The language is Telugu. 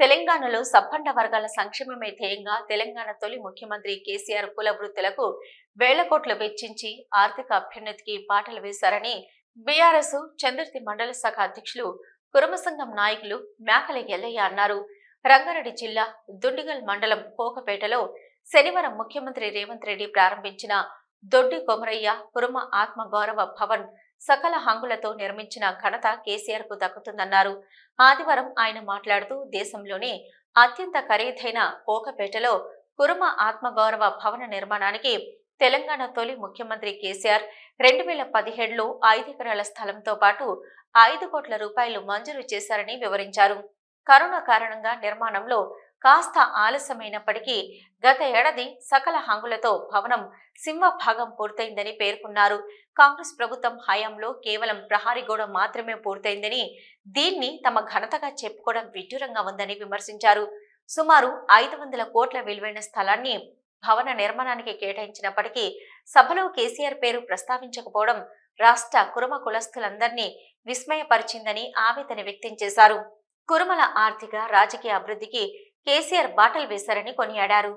తెలంగాణలో సబ్బండ వర్గాల సంక్షేమమే ధ్యేయంగా తెలంగాణ తొలి ముఖ్యమంత్రి కేసీఆర్ కుల వృత్తులకు వేల కోట్లు వెచ్చించి ఆర్థిక అభ్యున్నతికి పాటలు వేశారని బీఆర్ఎస్ చంద్రతి మండల శాఖ అధ్యక్షులు కురమసంగం నాయకులు మేకల ఎల్లయ్య అన్నారు. రంగారెడ్డి జిల్లా దుండిగల్ మండలం కోకపేటలో శనివారం ముఖ్యమంత్రి రేవంత్ రెడ్డి ప్రారంభించిన దొడ్డి కొమరయ్య కురుమ ఆత్మ గౌరవ భవన్ సకల హంగులతో నిర్మించిన ఘనత కేసీఆర్కు దక్కుతుందన్నారు. ఆదివారం ఆయన మాట్లాడుతూ దేశంలోనే అత్యంత ఖరీదైన కోకపేటలో కురుమ ఆత్మగౌరవ భవన నిర్మాణానికి తెలంగాణ తొలి ముఖ్యమంత్రి కేసీఆర్ రెండు వేల పదిహేడులో ఐదు ఎకరాల స్థలంతో పాటు ఐదు కోట్ల రూపాయలు మంజూరు చేశారని వివరించారు. కరోనా కారణంగా నిర్మాణంలో కాస్త ఆలస్యమైనప్పటికీ గత ఏడాది సకల హంగులతో భవనం సింహభాగం పూర్తయిందని పేర్కొన్నారు. కాంగ్రెస్ ప్రభుత్వం హయాంలో కేవలం ప్రహారీ గోడ మాత్రమే పూర్తయిందని దీన్ని తమ ఘనతగా చెప్పుకోవడం విడ్డూరంగా ఉందని విమర్శించారు. సుమారు ఐదు వందల కోట్ల విలువైన స్థలాన్ని భవన నిర్మాణానికి కేటాయించినప్పటికీ సభలో కేసీఆర్ పేరు ప్రస్తావించకపోవడం రాష్ట్ర కురుమ కులస్తులందరినీ విస్మయపరిచిందని ఆవేదన వ్యక్తం చేశారు. కురుమల ఆర్థిక రాజకీయ అభివృద్ధికి కేసీఆర్ బాటలు వేశారని కొనియాడారు.